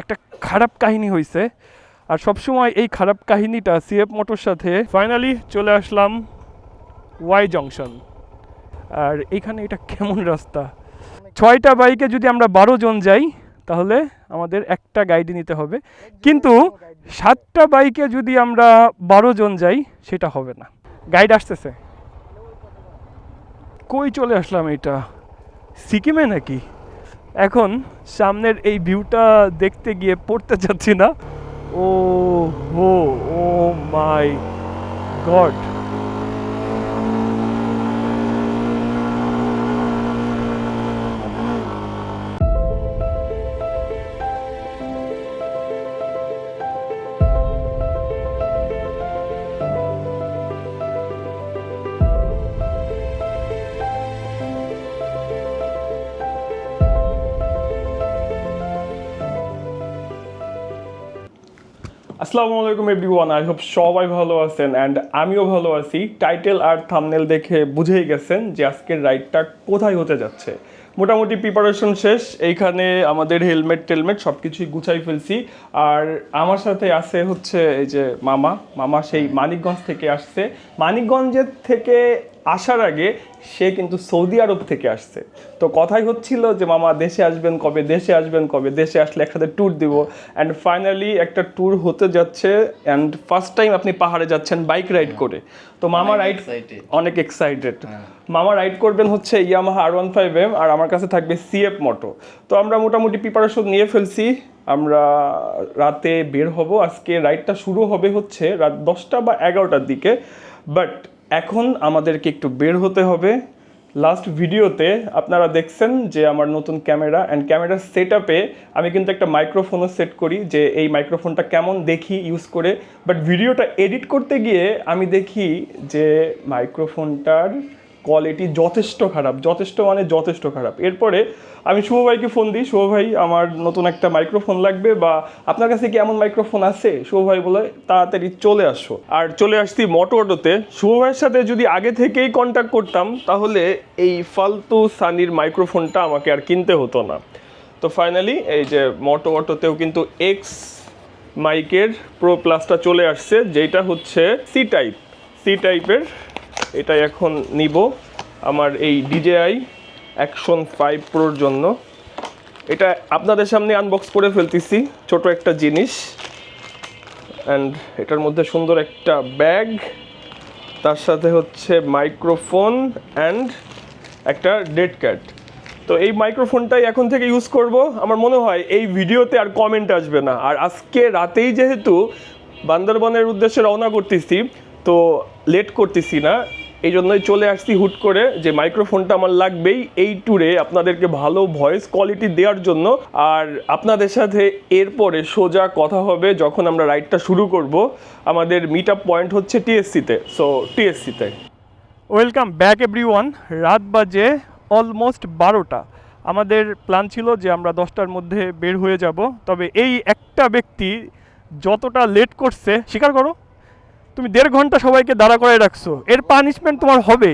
একটা খারাপ কাহিনী হয়েছে আর সবসময় এই খারাপ কাহিনীটা সিএফ মোটর সাথে ফাইনালি চলে আসলাম ওয়াই জংশন আর এইখানে এটা কেমন রাস্তা? ছয়টা বাইকে যদি আমরা বারো জন যাই, তাহলে আমাদের একটা গাইড নিতে হবে। কিন্তু সাতটা বাইকে যদি আমরা বারো জন যাই, সেটা হবে না। গাইড আসতেছে। কই চলে আসলাম এটা সিকিমে নাকি? এখন সামনের এই ভিউটা দেখতে গিয়ে পড়তে চাচ্ছি না। ও হো ও মাই গড। আসসালামু আলাইকুম এভরিওয়ান, আই হোপ সবাই ভালো আছেন অ্যান্ড আমিও ভালো আছি। টাইটেল আর থামনেল দেখে বুঝেই গেছেন যে আজকের রাইডটা কোথায় হতে যাচ্ছে। মোটামুটি প্রিপারেশন শেষ, এইখানে আমাদের হেলমেট টেলমেট সব কিছুই গুছাই ফেলছি। আর আমার সাথে আছে হচ্ছে এই যে মামা মামা সেই মানিকগঞ্জ থেকে আসছে। মানিকগঞ্জের থেকে আসার আগে সে কিন্তু সৌদি আরব থেকে আসছে। তো কথাই হচ্ছিল যে মামা দেশে আসবেন কবে? দেশে আসবেন কবে? দেশে আসলে একসাথে ট্যুর দিব। অ্যান্ড ফাইনালি একটা ট্যুর হতে যাচ্ছে অ্যান্ড ফার্স্ট টাইম আপনি পাহাড়ে যাচ্ছেন বাইক রাইড করে। তো মামা রাইড অনেক এক্সাইটেড মামা রাইড করবেন হচ্ছে Yamaha R one five M আর আমার কাছে থাকবে সিএফ মোটো তো আমরা মোটামুটি প্রিপারেশন নিয়ে ফেলছি। আমরা রাতে বের হব। আজকে রাইডটা শুরু হবে হচ্ছে রাত দশটা বা এগারোটার দিকে। বাট এখন আমাদেরকে একটু বের হতে হবে। লাস্ট ভিডিওতে আপনারা দেখছেন যে আমার নতুন ক্যামেরা অ্যান্ড ক্যামেরার সেট আমি কিন্তু একটা মাইক্রোফোনও সেট করি যে এই মাইক্রোফোনটা কেমন দেখি ইউজ করে। বাট ভিডিওটা এডিট করতে গিয়ে আমি দেখি যে মাইক্রোফোনটার কোয়ালিটি যথেষ্ট খারাপ, যথেষ্ট মানে যথেষ্ট খারাপ। এরপরে আমি শুভ ভাইকে ফোন দিই। শুভ ভাই, আমার নতুন একটা মাইক্রোফোন লাগবে বা আপনার কাছে কি এমন মাইক্রোফোন আছে? শুভ ভাই বলে, তাড়াতাড়ি চলে আসো। আর চলে আসছি মোটো অটোতে শুভ ভাইয়ের সাথে যদি আগে থেকেই কন্ট্যাক্ট করতাম, তাহলে এই ফালতু সানির মাইক্রোফোনটা আমাকে আর কিনতে হতো না। তো ফাইনালি এই যে মোটো অটোতেও কিন্তু এক্স মাইকের প্রো প্লাসটা চলে আসছে যেটা হচ্ছে সি টাইপ সি টাইপের এটা এখন নিব আমার এই ডিজেআই অ্যাকশন ফাইভ প্রোর জন্য। এটা আপনাদের সামনে আনবক্স করে ফেলতেছি, ছোট একটা জিনিস। অ্যান্ড এটার মধ্যে সুন্দর একটা ব্যাগ, তার সাথে হচ্ছে মাইক্রোফোন অ্যান্ড একটা ডেড ক্যাট। তো এই মাইক্রোফোনটাই এখন থেকে ইউজ করব। আমার মনে হয় এই ভিডিওতে আর কমেন্ট আসবে না। আর আজকে রাতেই যেহেতু বান্দরবনের উদ্দেশ্যে রওনা করতেছি তো লেট করতেছি না এই জন্যই চলে আসছি হুট করে যে মাইক্রোফোনটা আমার লাগবেই এই ট্যুরে আপনাদেরকে ভালো ভয়েস কোয়ালিটি দেওয়ার জন্য। আর আপনাদের সাথে এরপরে সোজা কথা হবে যখন আমরা রাইডটা শুরু করব। আমাদের মিট আপ পয়েন্ট হচ্ছে টিএসসিতে সো টিএসসিতে ওয়েলকাম ব্যাক এভরি ওয়ান রাত বাজে অলমোস্ট বারোটা। আমাদের প্ল্যান ছিল যে আমরা দশটার মধ্যে বের হয়ে যাব, তবে এই একটা ব্যক্তি যতটা লেট করছে, স্বীকার করো তুমি দেড় ঘণ্টা সবাইকে দাঁড়া করে রাখছো। এর পানিশমেন্ট তোমার হবে।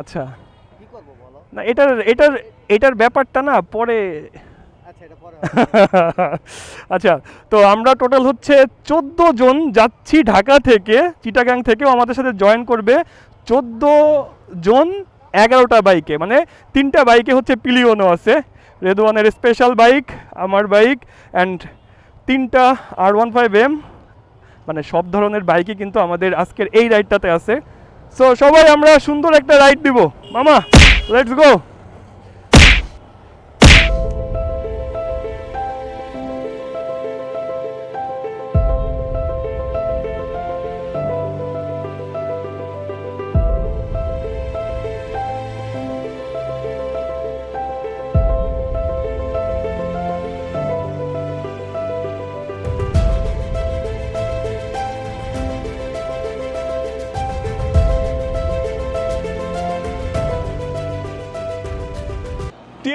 আচ্ছা। না এটার এটার এটার ব্যাপারটা না পরে। আচ্ছা পরে আচ্ছা তো আমরা টোটাল হচ্ছে চোদ্দ জন যাচ্ছি ঢাকা থেকে চিটাগাং থেকেও আমাদের সাথে জয়েন করবে। চোদ্দ জন এগারোটা বাইকে মানে তিনটা বাইকে হচ্ছে পিলিওনো আছে। রেদওয়ানের স্পেশাল বাইক আমার বাইক অ্যান্ড তিনটা আর ওয়ান ফাইভ এম মানে সব ধরনের বাইকই কিন্তু আমাদের আজকের এই রাইডটাতে আছে। সো সবাই আমরা সুন্দর একটা রাইড দিব। মামা লেটস গো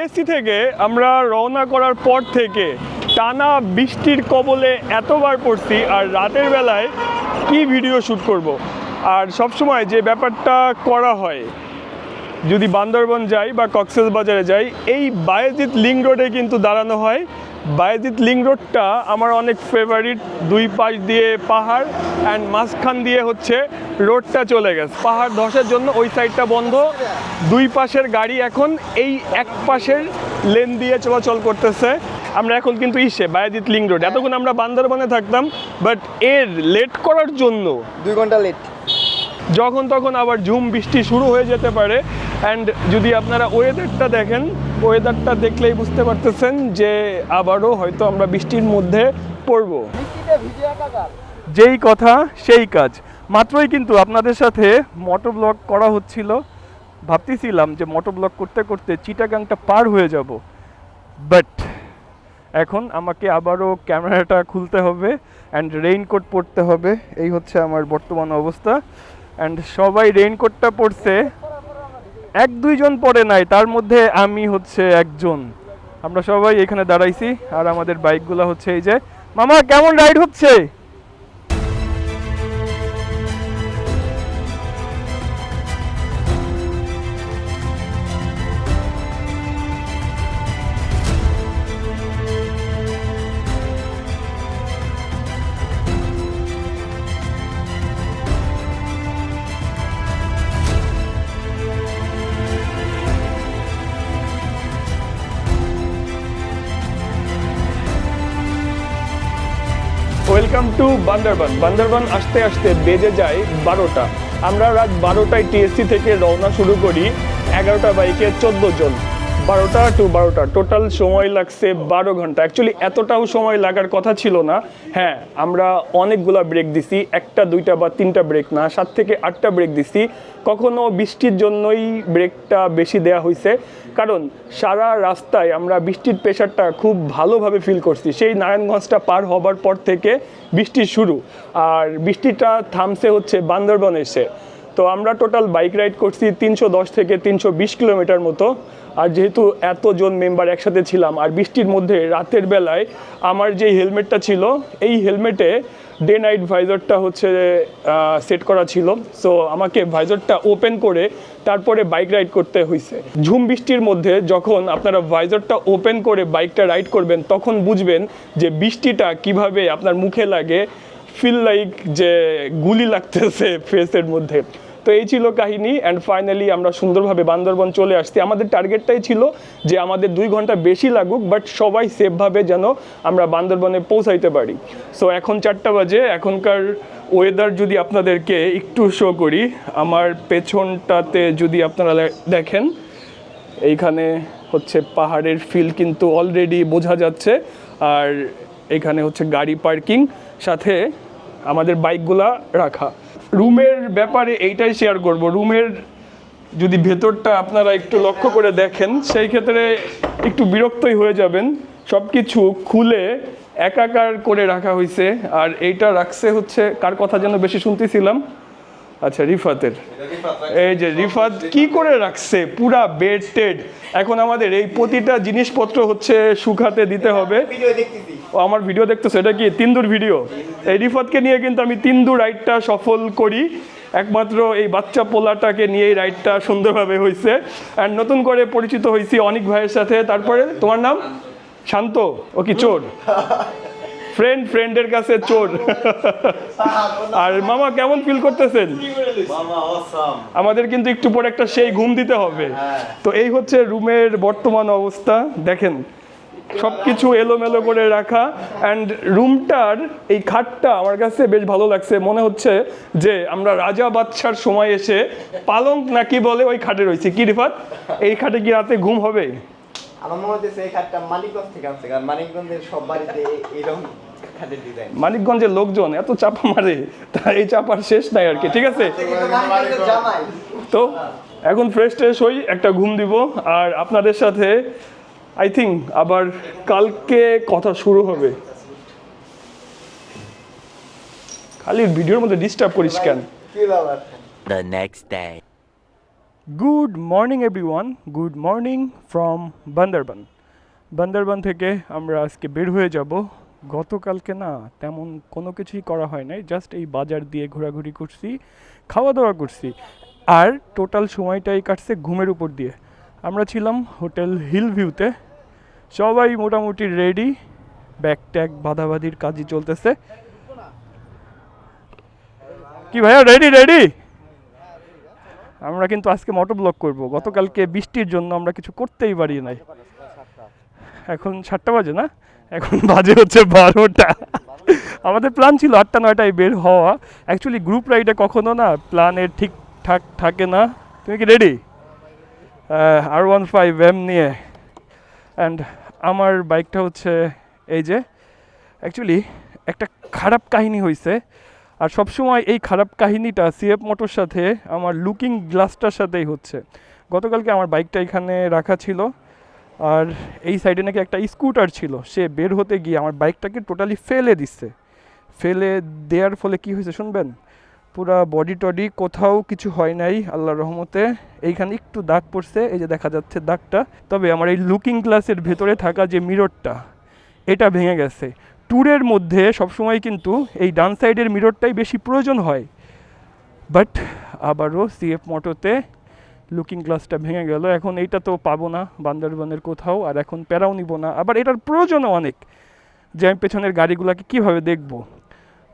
টিএসসি থেকে আমরা রওনা করার পর থেকে টানা বৃষ্টির কবলে এতবার পড়ছি আর রাতের বেলায় কি ভিডিও শ্যুট করব। আর সবসময় যে ব্যাপারটা করা হয়, যদি বান্দরবন যাই বা কক্সেস বাজারে যাই, এই বায়েজিৎ লিং রোডে কিন্তু দাঁড়ানো হয় বায়েজিৎ লিং রোডটা আমার অনেক ফেভারিট দুই পাশ দিয়ে পাহাড় অ্যান্ড মাঝখান দিয়ে হচ্ছে রোডটা চলে গেছে। পাহাড় ধসের জন্য ওই সাইডটা বন্ধ। দুই পাশের গাড়ি এখন এই এক পাশের লেন দিয়ে চলাচল করতেছে। আমরা এখন কিন্তু ইসে বায়াজিৎ লিং রোড। এতক্ষণ আমরা বান্দরবনে থাকতাম বাট এর লেট করার জন্য দুই ঘণ্টা লেট যখন তখন আবার ঝুম বৃষ্টি শুরু হয়ে যেতে পারে। অ্যান্ড যদি আপনারা ওয়েদারটা দেখেন ওয়েদারটা দেখলেই বুঝতে পারতেছেন যে আবারও হয়তো আমরা বৃষ্টির মধ্যে পড়ব। যেই কথা সেই কাজ। মাত্রই কিন্তু আপনাদের সাথে মোটর ব্লগ করা হচ্ছিল। ভাবতেছিলাম যে মোটর ব্লগ করতে করতে চিটাগাংটা পার হয়ে যাব। বাট এখন আমাকে আবারও ক্যামেরাটা খুলতে হবে অ্যান্ড রেইনকোট পরতে হবে। এই হচ্ছে আমার বর্তমান অবস্থা। অ্যান্ড সবাই রেইনকোটটা পরছে। এক দুইজন পরে নাই, তার মধ্যে আমি হচ্ছে একজন। আমরা সবাই এখানে দাঁড়াইছি আর আমাদের বাইকগুলো হচ্ছে এই যে, মামা কেমন রাইড হচ্ছে? বান্দরবান। বান্দরবান আসতে আসতে বেজে যায় বারোটা। আমরা রাত বারোটায় টিএসসি থেকে রওনা শুরু করি, এগারোটা বাইকে চোদ্দ জন। বারোটা টু বারোটা। টোটাল সময় লাগছে বারো ঘণ্টা। অ্যাকচুয়ালি এতটাও সময় লাগার কথা ছিল না। হ্যাঁ আমরা অনেকগুলা ব্রেক দিছি। একটা, দুইটা বা তিনটা ব্রেক না, সাত থেকে আটটা ব্রেক দিছি। কখনো বৃষ্টির জন্যই ব্রেকটা বেশি দেয়া হয়েছে কারণ, সারা রাস্তায় আমরা বৃষ্টির প্রেশারটা খুব ভালোভাবে ফিল করছি। সেই নারায়ণগঞ্জটা পার হবার পর থেকে বৃষ্টি শুরু। আর বৃষ্টিটা থামছে হচ্ছে বান্দরবন এসে। তো আমরা টোটাল বাইক রাইড করছি তিনশো দশ থেকে তিনশো বিশ কিলোমিটার মতো। আর যেহেতু এতজন মেম্বার একসাথে ছিলাম, আর বৃষ্টির মধ্যে রাতের বেলায় আমার যে হেলমেটটা ছিল, এই হেলমেটে ডে নাইট ভাইজারটা হচ্ছে সেট করা ছিল। সো আমাকে ভাইজারটা ওপেন করে তারপরে বাইক রাইড করতে হয়েছে ঝুম বৃষ্টির মধ্যে যখন আপনারা ভাইজারটা ওপেন করে বাইকটা রাইড করবেন, তখন বুঝবেন যে বৃষ্টিটা কীভাবে আপনার মুখে লাগে ফিল লাইক যে গুলি লাগতেছে ফেসের মধ্যে। তো এই ছিল কাহিনী অ্যান্ড ফাইনালি আমরা সুন্দরভাবে বান্দরবন চলে আসছি। আমাদের টার্গেটটাই ছিল যে আমাদের দুই ঘণ্টা বেশি লাগুক বাট সবাই সেফভাবে যেন আমরা বান্দরবনে পৌঁছাইতে পারি। সো এখন চারটা বাজে, এখনকার ওয়েদার যদি আপনাদেরকে একটু শো করি, আমার পেছনটাতে যদি আপনারা দেখেন, এইখানে হচ্ছে পাহাড়ের ফিল কিন্তু অলরেডি বোঝা যাচ্ছে। আর এখানে হচ্ছে গাড়ি পার্কিং সাথে আমাদের বাইকগুলা রাখা। রুমের ব্যাপারে এইটাই শেয়ার করব। রুমের যদি ভেতরটা আপনারা একটু লক্ষ্য করে দেখেন সেই ক্ষেত্রে একটু বিরক্তই হয়ে যাবেন। সব কিছু খুলে একাকার করে রাখা হয়েছে আর এইটা রাখছে হচ্ছে কার কথা যেন বেশি শুনতেছিলাম? আচ্ছা রিফাতের। এই যে রিফাত কি করে রাখছে? পুরা বেড টেড এখন আমাদের এই প্রতিটা জিনিসপত্র হচ্ছে শুকাতে দিতে হবে। ও আমার ভিডিও দেখতেছে এটা কি? তিন্দুর ভিডিও এই রিফাতকে নিয়ে কিন্তু আমি তিন্দু রাইডটা সফল করি। একমাত্র এই বাচ্চা পোলাটাকে নিয়ে এই রাইডটা সুন্দরভাবে হয়েছে আর নতুন করে পরিচিত হয়েছি অনেক ভাইয়ের সাথে। তারপরে তোমার নাম? শান্ত। ও কি চোর? ফ্রেন্ড ফ্রেন্ডের কাছে চোর। আর মামা কেমন ফিল করতেছেন? আমাদের কিন্তু একটু পরে একটা সেই ঘুম দিতে হবে। তো এই হচ্ছে রুমের বর্তমান অবস্থা। দেখেন সব কিছু এলোমেলো করে রাখা। অ্যান্ড রুমটার এই খাটটা আমার কাছে বেশ ভালো লাগছে। মনে হচ্ছে যে আমরা রাজা বাচ্চার সময় এসে পালঙ্ক নাকি বলে ওই খাটে রয়েছে। কি রিফাত? এই খাটে কি রাতে ঘুম হবে? আমার মনে হচ্ছে এই খাটটা মানিকগঞ্জ থেকে আসছে কারণ মানিকগঞ্জের সব বাড়িতে ডিজাইন মানিকগঞ্জের লোকজন এত চাপা মারে তা এই চাপার শেষ নাই আর কি ঠিক আছে? তো এখন ফ্রেশ ট্রেশ হই একটা ঘুম দিব। আর আপনাদের সাথে আই থিঙ্ক আবার কালকে কথা শুরু হবে। খালি ভিডিওর মধ্যে ডিস্টার্ব করিস কেন? Good morning everyone good morning from Bandarban Bandarban থেকে আমরা আজকে বের হয়ে যাব। গতকালকে না তেমন কোনো কিছুই করা হয় নাই। জাস্ট এই বাজার দিয়ে ঘোরাঘুরি করছি খাওয়া দাওয়া করছি। আর টোটাল সময়টাই কাটছে ঘুমের উপর দিয়ে। আমরা ছিলাম হোটেল হিল ভিউতে সবাই মোটামুটি রেডি ব্যাগ ট্যাগ বাধাবাধির কাজই চলতেছে। কি ভাইয়া রেডি রেডি আমরা কিন্তু আজকে মোটর ব্লক করব। গতকালকে বৃষ্টির জন্য আমরা কিছু করতেই পারি নাই। এখন সাতটা বাজে না? এখন বাজে হচ্ছে বারোটা। আমাদের প্ল্যান ছিল আটটা, নয়টায় বের হওয়া। অ্যাকচুয়ালি গ্রুপ রাইডে কখনো না প্ল্যানের ঠিকঠাক থাকে না। তুমি কি ready R one five M নিয়ে। অ্যান্ড আমার বাইকটা হচ্ছে এই যে অ্যাকচুয়ালি একটা খারাপ কাহিনী হয়েছে আর সবসময় এই খারাপ কাহিনীটা সিএফ মোটর সাথে, আমার লুকিং গ্লাসটার সাথেই হচ্ছে। গতকালকে আমার বাইকটা এখানে রাখা ছিল। আর এই সাইডে নাকি একটা স্কুটার ছিল। সে বের হতে গিয়ে আমার বাইকটাকে টোটালি ফেলে দিচ্ছে ফেলে দেওয়ার ফলে কি হয়েছে শুনবেন? পুরা বডি টডি কোথাও কিছু হয় নাই, আল্লাহর রহমতে। এইখানে একটু দাগ পড়ছে, এই যে দেখা যাচ্ছে দাগটা। তবে আমার এই লুকিং গ্লাসের ভেতরে থাকা যে মিররটা এটা ভেঙে গেছে। ট্যুরের মধ্যে সবসময় কিন্তু এই ডান সাইডের মিররটাই বেশি প্রয়োজন হয়। বাট আবারও সিএফ মোটোতে লুকিং গ্লাসটা ভেঙে গেল। এখন এইটা তো পাবো না, বান্দরবনের কোথাও, আর এখন প্যারাও নিব না। আবার এটার প্রয়োজনও অনেক। যে আমি পেছনের গাড়িগুলোকে কীভাবে দেখব?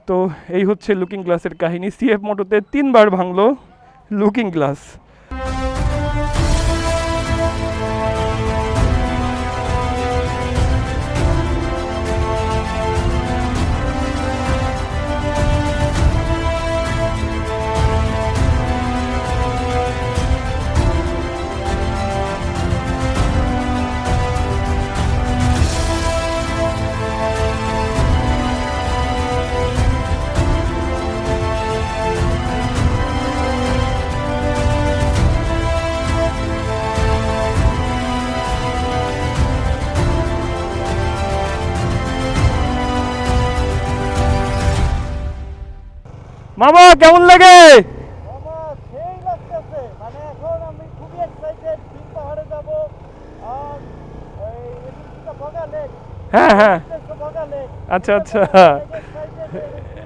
তো এই হচ্ছে লুকিং গ্লাসের কাহিনী। সিএফ মোটোতে তিনবার ভাঙলো লুকিং গ্লাস। এদিকটা বগা লেক হ্যাঁ হ্যাঁ। আচ্ছা আচ্ছা।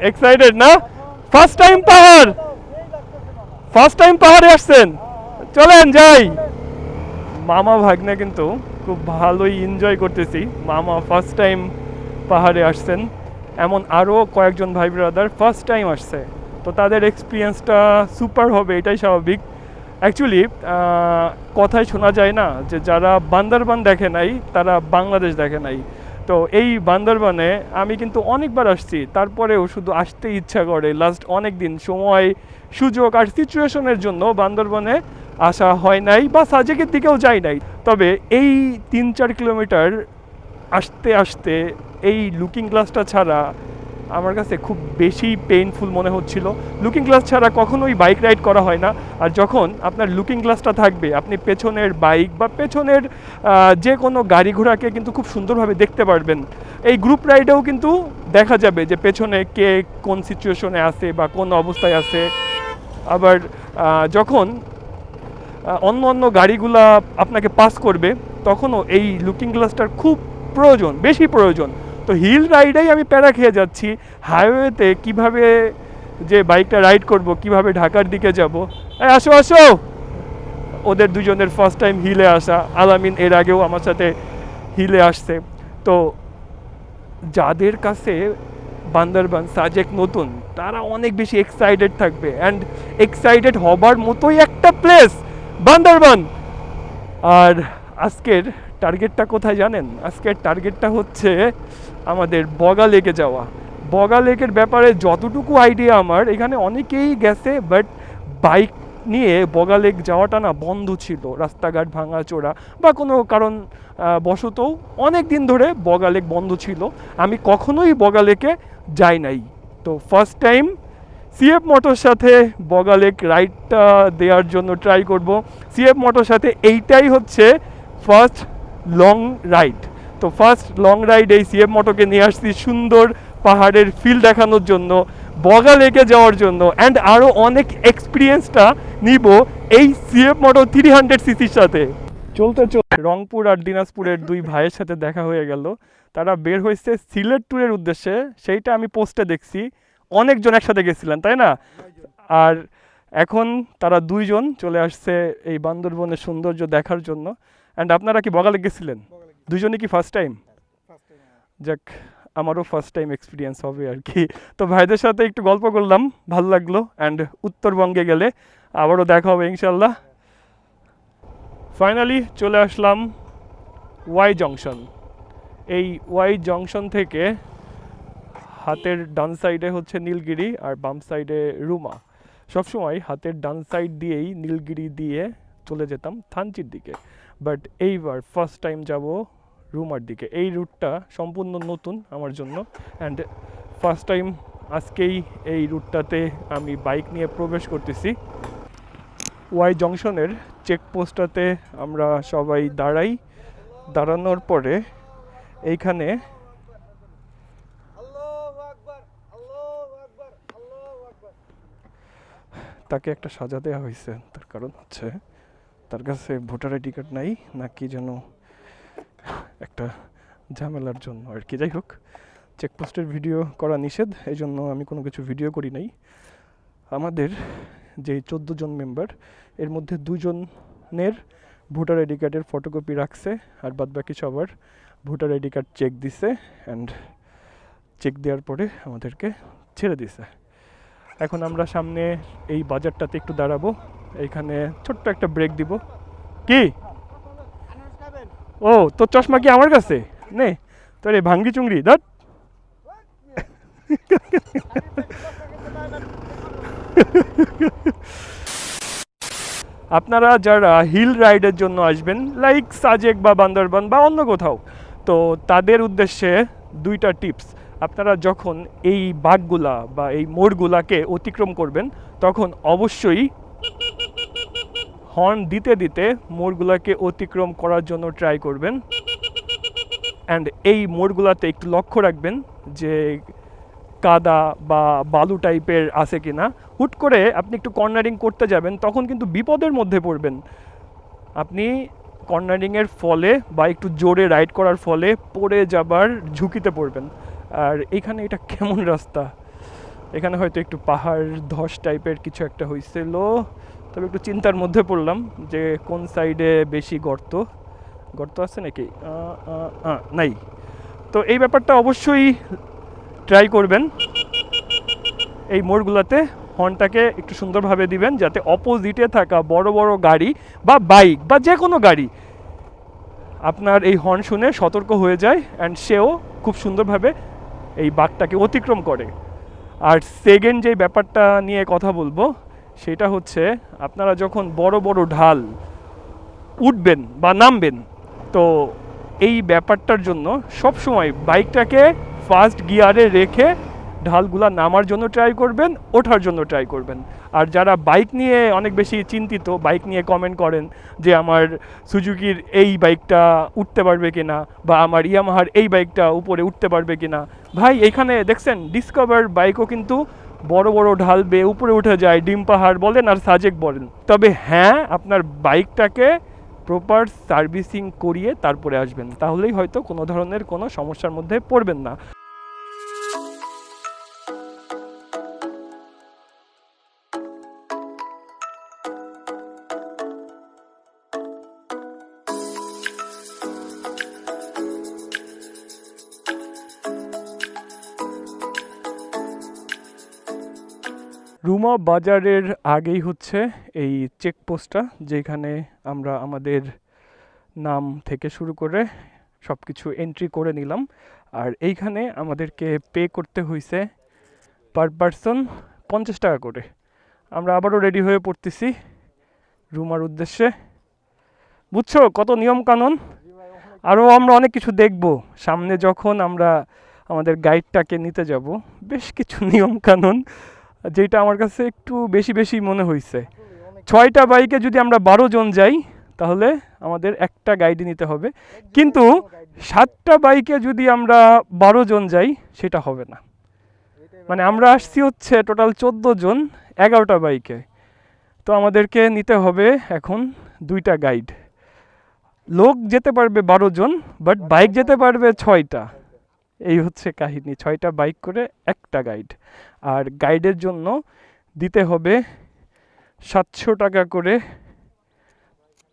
এক্সাইটেড না? ফার্স্ট টাইম পাহাড়? মামা। ফার্স্ট টাইম পাহাড়ে আসছেন? চলেন যাই। মামা ভাগ্নে কিন্তু খুব ভালোই এনজয় করতেছি। মামা ফার্স্ট টাইম পাহাড়ে আসছেন। এমন আরও কয়েকজন ভাই ব্রাদার ফার্স্ট টাইম আসছে। তো তাদের এক্সপিরিয়েন্সটা সুপার হবে, এটাই স্বাভাবিক। অ্যাকচুয়ালি কথাই শোনা যায় না যে যারা বান্দরবান দেখে নাই, তারা বাংলাদেশ দেখে নাই। তো এই বান্দরবানে আমি কিন্তু অনেকবার আসছি, তারপরেও শুধু আসতে ইচ্ছা করে। লাস্ট অনেক দিন সময়, সুযোগ আর সিচুয়েশনের জন্য বান্দরবনে আসা হয় নাই বা সাজেকের দিকেও যাই নাই। তবে এই তিন চার কিলোমিটার আসতে আসতে এই লুকিং গ্লাসটা ছাড়া আমার কাছে খুব বেশি পেইনফুল মনে হচ্ছিল। লুকিং গ্লাস ছাড়া কখনোই বাইক রাইড করা হয় না। আর যখন আপনার লুকিং গ্লাসটা থাকবে, আপনি পেছনের বাইক বা পেছনের যে কোনো গাড়ি ঘোড়াকে কিন্তু খুব সুন্দরভাবে দেখতে পারবেন। এই গ্রুপ রাইডেও কিন্তু দেখা যাবে যে পেছনে কে কোন সিচুয়েশনে আছে বা কোন অবস্থায় আছে। আবার যখন অন্য অন্য গাড়িগুলা আপনাকে পাস করবে, তখনও এই লুকিং গ্লাসটার খুব প্রয়োজন, বেশি প্রয়োজন। তো হিল রাইডেই আমি প্যারা খেয়ে যাচ্ছি। হাইওয়েতে কীভাবে যে বাইকটা রাইড করব, কীভাবে ঢাকার দিকে যাব? আসো আসো! ওদের দুজনের ফার্স্ট টাইম হিলে আসা। আলামিন এর আগেও আমার সাথে হিলে আসছে। তো যাদের কাছে বান্দরবান, সাজেক নতুন, তারা অনেক বেশি এক্সাইটেড থাকবে। অ্যান্ড এক্সাইটেড হবার মতোই একটা প্লেস বান্দরবান! আর আজকের টার্গেটটা কোথায় জানেন? আজকের টার্গেটটা হচ্ছে আমাদের বগা লেকে যাওয়া। বগা লেকের ব্যাপারে যতটুকু আইডিয়া আমার, এখানে অনেকেই গেছে বাট বাইক নিয়ে বগা লেক যাওয়াটা না বন্ধ ছিল। রাস্তাঘাট ভাঙা চোরা বা কোনো কারণ বশত অনেক দিন ধরে বগা লেক বন্ধ ছিল। আমি কখনোই বগা লেকে যাই নাই। তো ফার্স্ট টাইম সিএফ মোটর সাথে বগা লেক রাইডটা দেওয়ার জন্য ট্রাই করব। সিএফ মোটর সাথে এইটাই হচ্ছে ফার্স্ট লং রাইড তো ফার্স্ট লং রাইড এই সিএফ মোটরকে নিয়ে আসছি সুন্দর পাহাড়ের ফিল দেখানোর জন্য, বগা লেকে যাওয়ার জন্য অ্যান্ড আরও অনেক এক্সপিরিয়েন্সটা নিব এই সিএফ মোটর থ্রি হান্ড্রেড সিসির সাথে। চলতে চলতে রংপুর আর দিনাজপুরের দুই ভাইয়ের সাথে দেখা হয়ে গেল। তারা বের হয়েছে সিলেট ট্যুরের উদ্দেশ্যে, সেইটা আমি পোস্টে দেখছি। অনেকজন একসাথে গেছিলেন, তাই না? আর এখন তারা দুইজন চলে আসছে এই বান্দরবনের সৌন্দর্য দেখার জন্য। অ্যান্ড আপনারা কি বগালে গেছিলেন? দুজনই কি ফার্স্ট টাইম যাক আমারও ফার্স্ট টাইম এক্সপিরিয়েন্স হবে আর কি। তো ভাইদের সাথে একটু গল্প করলাম ভালো লাগল। অ্যান্ড উত্তরবঙ্গে গেলে আবারও দেখা হবে ইনশাল্লাহ ফাইনালি চলে আসলাম ওয়াই জংশন এই ওয়াই জংশন থেকে হাতের ডান সাইডে হচ্ছে নীলগিরি আর বাম সাইডে রুমা। সবসময় হাতের ডান সাইড দিয়েই নীলগিরি দিয়ে চলে যেতাম থানচির দিকে। বাট এইবার ফার্স্ট টাইম যাব রুমার দিকে। এই রুটটা সম্পূর্ণ নতুন আমার জন্য। অ্যান্ড ফার্স্ট টাইম আজকেই এই রুটটাতে আমি বাইক নিয়ে প্রবেশ করতেছি। ওয়াই জংশনের চেকপোস্টটাতে আমরা সবাই দাঁড়াই। দাঁড়ানোর পরে এইখানে তাকে একটা সাজা দেওয়া হয়েছে। তার কারণ হচ্ছে তার কাছে ভোটার আইডি কার্ড নাই নাকি যেন একটা ঝামেলার জন্য আর কি। যাই হোক চেকপোস্টের ভিডিও করা নিষেধ এই জন্য আমি কোনো কিছু ভিডিও করি নাই। আমাদের যে চোদ্দ জন মেম্বার এর মধ্যে দুজনের ভোটার আইডি কার্ডের ফটোকপি রাখছে আর বাদ বাকি সবার ভোটার আইডি কার্ড চেক দিছে অ্যান্ড চেক দেওয়ার পরে আমাদেরকে ছেড়ে দিছে। এখন আমরা সামনে এই বাজারটাতে একটু দাঁড়াবো। এইখানে ছোট্ট একটা ব্রেক দিব। কি? ও, তোর চশমা কি আমার কাছে? নে, তোর এই ভাঙ্গি চুংড়ি, ধর। আপনারা যারা হিল রাইডের জন্য আসবেন, লাইক সাজেক বা বান্দরবান বা অন্য কোথাও, তো তাদের উদ্দেশ্যে দুইটা টিপস। আপনারা যখন এই বাঘগুলা বা এই মোড়গুলাকে অতিক্রম করবেন, তখন অবশ্যই হর্ন দিতে দিতে মোড়গুলাকে অতিক্রম করার জন্য ট্রাই করবেন। অ্যান্ড এই মোড়গুলাতে একটু লক্ষ্য রাখবেন যে কাদা বা বালু টাইপের আছে কি না হুট করে আপনি একটু কর্নারিং করতে যাবেন, তখন কিন্তু বিপদের মধ্যে পড়বেন। আপনি কর্নারিংয়ের ফলে বা একটু জোরে রাইড করার ফলে পড়ে যাবার ঝুঁকিতে পড়বেন। আর এখানে এটা কেমন রাস্তা? এখানে হয়তো একটু পাহাড় ধস টাইপের কিছু একটা হয়েছিল তবে একটু চিন্তার মধ্যে পড়লাম যে কোন সাইডে বেশি গর্ত। গর্ত আছে নাকি? নাই। তো এই ব্যাপারটা অবশ্যই ট্রাই করবেন। এই মোড়গুলোতে হর্নটাকে একটু সুন্দরভাবে দিবেন যাতে অপোজিটে থাকা বড় বড় গাড়ি বা বাইক বা যে কোনো গাড়ি আপনার এই হর্ন শুনে সতর্ক হয়ে যায় অ্যান্ড সেও খুব সুন্দরভাবে এই বাঘটাকে অতিক্রম করে। আর সেকেন্ড যে ব্যাপারটা নিয়ে কথা বলব সেটা হচ্ছে আপনারা যখন বড় বড় ঢাল উঠবেন বা নামবেন, তো এই ব্যাপারটার জন্য সব সময় বাইকটাকে ফার্স্ট গিয়ারে রেখে ঢালগুলা নামার জন্য ট্রাই করবেন, ওঠার জন্য ট্রাই করবেন। আর যারা বাইক নিয়ে অনেক বেশি চিন্তিত বাইক নিয়ে কমেন্ট করেন যে আমার সুজুকির এই বাইকটা উঠতে পারবে কিনা বা আমার ইয়ামাহার এই বাইকটা উপরে উঠতে পারবে কিনা। ভাই, এখানে দেখছেন ডিসকভার বাইকও কিন্তু বড় বড় ঢাল বেয়ে উপরে উঠে যায়, ডিম পাহাড় বলেন আর সাজেক বলেন। তবে হ্যাঁ আপনার বাইকটাকে প্রপার সার্ভিসিং করিয়ে তারপরে আসবেন। তাহলেই হয়তো কোনো ধরনের কোনো সমস্যার মধ্যে পড়বেন না। রুমা বাজারের আগেই হচ্ছে এই চেকপোস্টটা, যেখানে আমরা আমাদের নাম থেকে শুরু করে সব কিছু এন্ট্রি করে নিলাম। আর এইখানে আমাদেরকে পে করতে হয়েছে পার পারসন পঞ্চাশ টাকা করে। আমরা আবারও রেডি হয়ে পড়তেছি রুমার উদ্দেশ্যে। বুঝছ কত নিয়ম কানুন আরও আমরা অনেক কিছু দেখব। সামনে যখন আমরা আমাদের গাইডটাকে নিতে যাব, বেশ কিছু নিয়ম কানুন যেটা আমার কাছে একটু বেশি বেশি মনে হয়েছে ছয়টা বাইকে যদি আমরা বারো জন যাই, তাহলে আমাদের একটা গাইড নিতে হবে। কিন্তু সাতটা বাইকে যদি আমরা বারো জন যাই, সেটা হবে না। মানে আমরা আসছি হচ্ছে টোটাল চোদ্দ জন, এগারোটা বাইকে। তো আমাদেরকে নিতে হবে এখন দুইটা গাইড লোক যেতে পারবে বারো জন বাট বাইক যেতে পারবে ছয়টা। এই হচ্ছে কাহিনী। ছয়টা বাইক করে একটা গাইড। আর গাইডের জন্য দিতে হবে সাতশো টাকা করে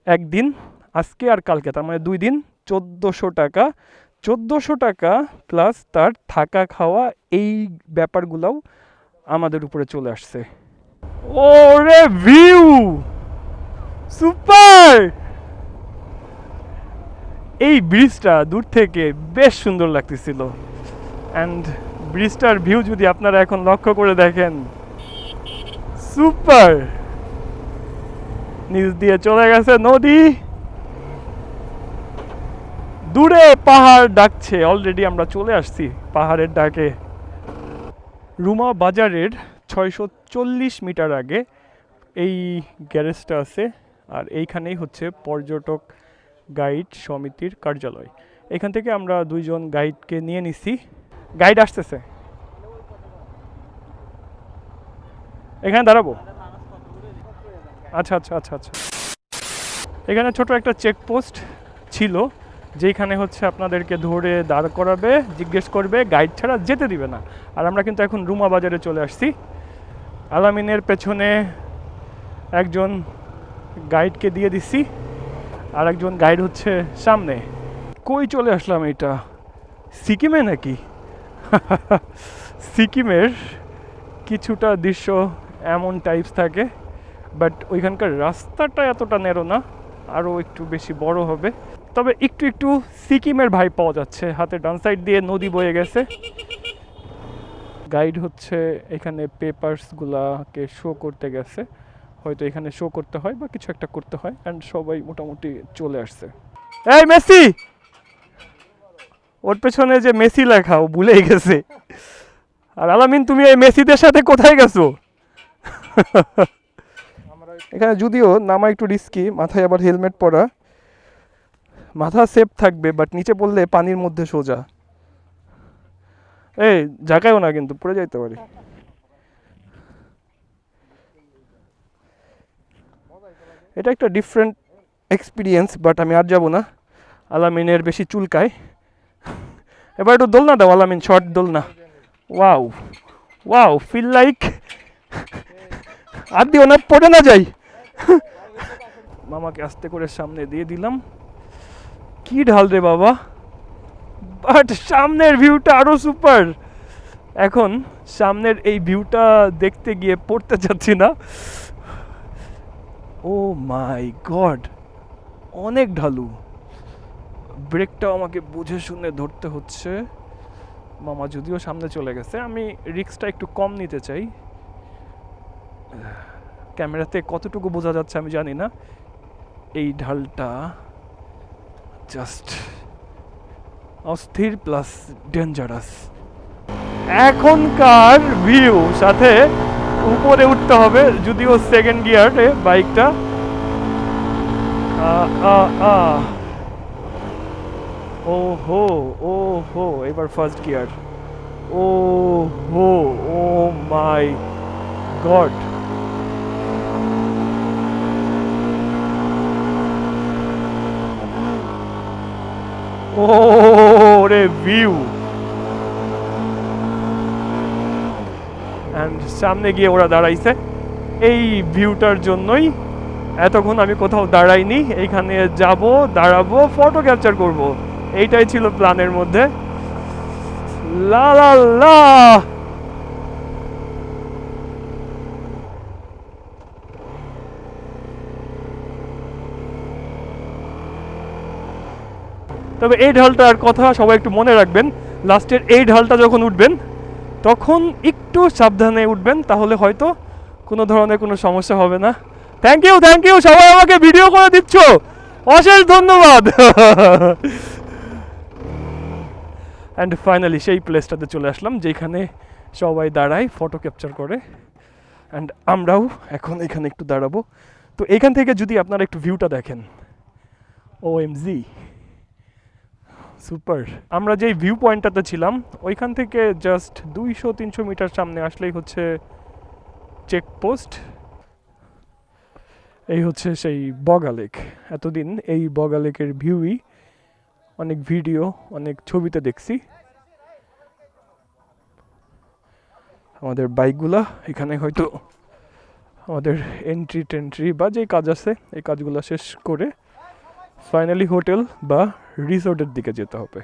একদিন, আজকে আর কালকে। তার মানে দুই দিন, চোদ্দোশো টাকা। চোদ্দোশো টাকা প্লাস তার থাকা খাওয়া, এই ব্যাপারগুলোও আমাদের উপরে চলে আসছে। ওরে ভিউ! সুপার! এই ব্রিজটা দূর থেকে বেশ সুন্দর লাগতেছিল। অ্যান্ড ব্রিজটার ভিউ যদি আপনারা এখন লক্ষ্য করে দেখেন সুপার নিচ দিয়ে চলে গেছে নদী। দূরে পাহাড় ডাকছে অলরেডি আমরা চলে আসছি পাহাড়ের ডাকে। রুমা বাজারের ছয়শো চল্লিশ মিটার আগে এই গ্যারেজটা আছে, আর এইখানেই হচ্ছে পর্যটক গাইড সমিতির কার্যালয়। এখান থেকে আমরা দুইজন গাইডকে নিয়ে নিছি। গাইড আসতেছে। এখানে দাঁড়াবো? আচ্ছা আচ্ছা আচ্ছা আচ্ছা। এখানে ছোট একটা চেকপোস্ট ছিল যেখানে হচ্ছে আপনাদেরকে ধরে দাঁড় করাবে, জিজ্ঞেস করবে, গাইড ছাড়া যেতে দিবে না। আর আমরা কিন্তু এখন রুমা বাজারে চলে আসছি। আলামিনের পেছনে একজন গাইডকে দিয়ে দিচ্ছি আর একজন গাইড হচ্ছে সামনে। কই চলে আসলাম এটা সিকিমে নাকি? সিকিমের কিছুটা দৃশ্য এমন টাইপস থাকে বাট ওইখানকার রাস্তাটা এতটা নেরো না আরও একটু বেশি বড় হবে। তবে একটু একটু সিকিমের ভাই পাওয়া যাচ্ছে হাতে ডান সাইড দিয়ে নদী বয়ে গেছে। গাইড হচ্ছে এখানে পেপারসগুলাকে শো করতে গেছে। হয়তো এখানে শো করতে হয় বা কিছু একটা করতে হয় অ্যান্ড সবাই মোটামুটি চলে আসছে। এই মেসি! ওর পেছনে যে মেসি লেখা, ও ভুলেই গেছে। আর আলামিন, তুমি এই মেসিদের সাথে কোথায় গেছো? এখানে যদিও নামা একটু রিস্কি মাথায় আবার হেলমেট পরা। মাথা সেফ থাকবে বাট নিচে পড়লে পানির মধ্যে সোজা। এই জায়গায়ও না কিন্তু, পড়ে যাইতে পারে। এটা একটা ডিফারেন্ট এক্সপিরিয়েন্স বাট আমি আর যাব না। আলামিনের বেশি চুলকায়। এবার একটু দোলনা দাও আলামিন শর্ট দোলনা। ওয়াও ওয়াও ফিল লাইক আর দিও না, পড়ে না যাই। মামাকে আস্তে করে সামনে দিয়ে দিলাম। কি ঢাল রে বাবা। বাট সামনের ভিউটা আরও সুপার এখন সামনের এই ভিউটা দেখতে গিয়ে পড়তে চাচ্ছি না। ও মাই গড, অনেক ঢালু। ব্রেকটাও আমাকে বুঝে শুনে ধরতে হচ্ছে। মামা যদিও সামনে চলে গেছে, আমি রিক্সটা একটু কম নিতে চাই। ক্যামেরাতে কতটুকু বোঝা যাচ্ছে আমি জানি না। এই ঢালটা জাস্ট অস্থির প্লাস ডেঞ্জারাস এখনকার ভিউ সাথে উপরে উঠতে হবে, যদিও সেকেন্ড গিয়ারে বাইকটা। ও হো ও হো এবার ফার্স্ট গিয়ার ও হো ও মাই গড। ও রে ভিউ। অ্যান্ড সামনে গিয়ে ওরা দাঁড়াইছে। এই ভিউটার জন্যই এতক্ষণ আমি কোথাও দাঁড়াইনি। এইখানে যাব, দাঁড়াবো ফটো ক্যাপচার করব। এইটাই ছিল প্ল্যানের মধ্যে। লা লা লা! তবে এই ঢালটার কথা সবাই একটু মনে রাখবেন। লাস্টের এই ঢালটা যখন উঠবেন তখন একটু সাবধানে উঠবেন, তাহলে হয়তো কোনো ধরনের কোনো সমস্যা হবে না। থ্যাংক ইউ থ্যাংক ইউ সবাই আমাকে ভিডিও করে দিচ্ছ। অশেষ ধন্যবাদ। অ্যান্ড ফাইনালি সেই প্লেসটাতে চলে আসলাম, যেখানে সবাই দাঁড়ায় ফটো ক্যাপচার করে। অ্যান্ড আমরাও এখন এখানে একটু দাঁড়াবো। তো এখান থেকে যদি আপনারা একটু ভিউটা দেখেন ও এম জি সুপার। আমরা যেই ভিউ পয়েন্টটাতে ছিলাম, ওইখান থেকে জাস্ট দুইশো, তিনশো মিটার সামনে আসলেই হচ্ছে চেকপোস্ট এই হচ্ছে সেই বগা লেক এতদিন এই বগা লেকের ভিউই অনেক ভিডিও অনেক ছবিতে দেখছি। আমাদের বাইকগুলা এখানে হয়তো আমাদের এন্ট্রি টেন্ট্রি বা যে কাজ আছে, এই কাজগুলো শেষ করে ফাইনালি হোটেল বা রিসোর্টের দিকে যেতে হবে।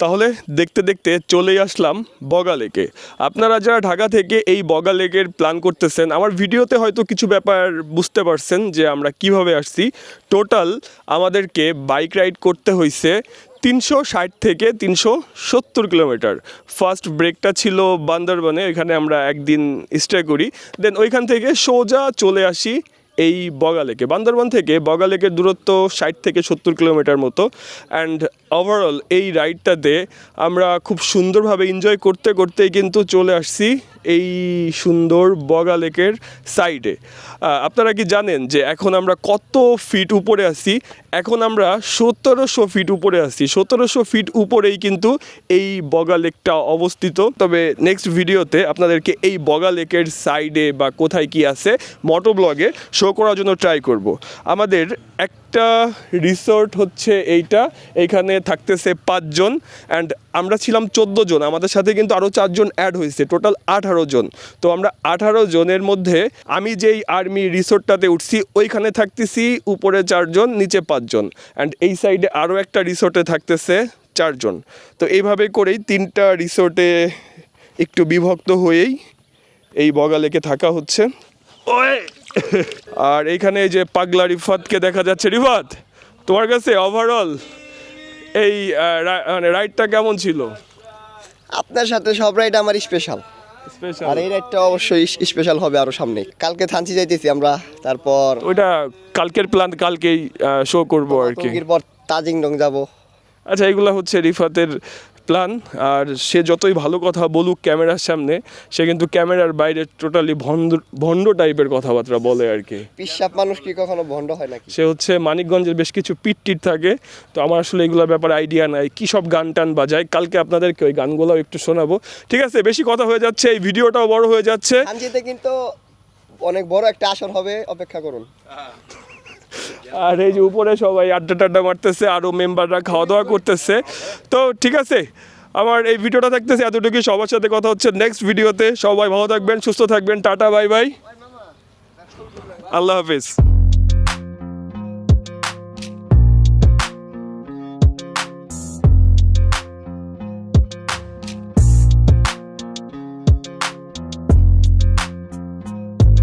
তাহলে দেখতে দেখতে চলেই আসলাম বগা লেকে। আপনারা যারা ঢাকা থেকে এই বগা লেকের প্ল্যান করতেছেন, আমার ভিডিওতে হয়তো কিছু ব্যাপার বুঝতে পারছেন যে আমরা কীভাবে আসছি। টোটাল আমাদেরকে বাইক রাইড করতে হয়েছে তিনশো ষাট থেকে তিনশো সত্তর কিলোমিটার। ফার্স্ট ব্রেকটা ছিল বান্দরবনে, এখানে আমরা একদিন স্টে করি। দেন ওইখান থেকে সোজা চলে আসি এই বগালেকে বান্দরবান থেকে বগালেকের দূরত্ব ষাট থেকে সত্তর কিলোমিটার মতো। অ্যান্ড ওভারঅল এই রাইডটাতে আমরা খুব সুন্দরভাবে এনজয় করতে, করতেই কিন্তু চলে আসছি। এই সুন্দর বগা লেকের সাইডে। আপনারা কি জানেন যে এখন আমরা কত ফিট উপরে আছি? এখন আমরা সতেরোশো ফিট উপরে আছি। সতেরোশো ফিট উপরেই কিন্তু এই বগা লেকটা অবস্থিত। তবে নেক্সট ভিডিওতে আপনাদেরকে এই বগা লেকের সাইডে বা কোথায় কি আছে মোটো ব্লগে শো করার জন্য ট্রাই করব। আমাদের একটা রিসোর্ট হচ্ছে এইটা। এইখানে থাকতেছে পাঁচজন অ্যান্ড আমরা ছিলাম চোদ্দ জন। আমাদের সাথে কিন্তু আরও চারজন অ্যাড হয়েছে। টোটাল আঠারো জন। তো আমরা আঠারো জনের মধ্যে আমি যেই আর্মি রিসোর্টটাতে উঠছি ওইখানে থাকতেছি উপরে চারজন নিচে পাঁচজন। অ্যান্ড এই সাইডে আরও একটা রিসোর্টে থাকতেছে চারজন। তো এইভাবে করেই তিনটা রিসোর্টে একটু বিভক্ত হয়েই এই বগালেকে থাকা হচ্ছে। আর এইখানে যে পাগলা রিফাতকে দেখা যাচ্ছে। রিফাত তোমার কাছে ওভারঅল এই মানে রাইডটা কেমন ছিল? আপনার সাথে সব রাইড আমার স্পেশাল আর এই রাইডটা অবশ্যই স্পেশাল হবে আরও সামনে। কালকে থানচি যাইতেছি আমরা তারপর ওইটা কালকের প্ল্যান কালকেই শো করব আর কি। তাজিং তাজিংডং যাব। আচ্ছা এগুলো হচ্ছে রিফাতের প্ল্যান আর সে যতই ভালো কথা বলুক ক্যামেরার সামনে সে কিন্তু ক্যামেরার বাইরে টোটালি ভন্ড ভণ্ড টাইপের কথাবার্তা বলে আর কি। পিসাব মানুষ কি কখনো ভণ্ড হয় নাকি? সে হচ্ছে মানিকগঞ্জের বেশ কিছু পিট টিট থাকে তো আমার আসলে এগুলোর ব্যাপারে আইডিয়া নাই। কী সব গান টান বাজায়? কালকে আপনাদেরকে ওই গানগুলোও একটু শোনাবো। ঠিক আছে বেশি কথা হয়ে যাচ্ছে এই ভিডিওটাও বড় হয়ে যাচ্ছে। কিন্তু অনেক বড় একটা আসর হবে অপেক্ষা করুন। আর এই যে উপরে সবাই আড্ডা টাড্ডা মারতেছে আরও মেম্বাররা খাওয়া দাওয়া করতেছে। তো ঠিক আছে, আমার এই ভিডিওটা থাকতেছে এতটুকুই। সবার সাথে কথা হচ্ছে নেক্সট ভিডিওতে সবাই ভালো থাকবেন, সুস্থ থাকবেন। টাটা বাই বাই আল্লাহ হাফিজ।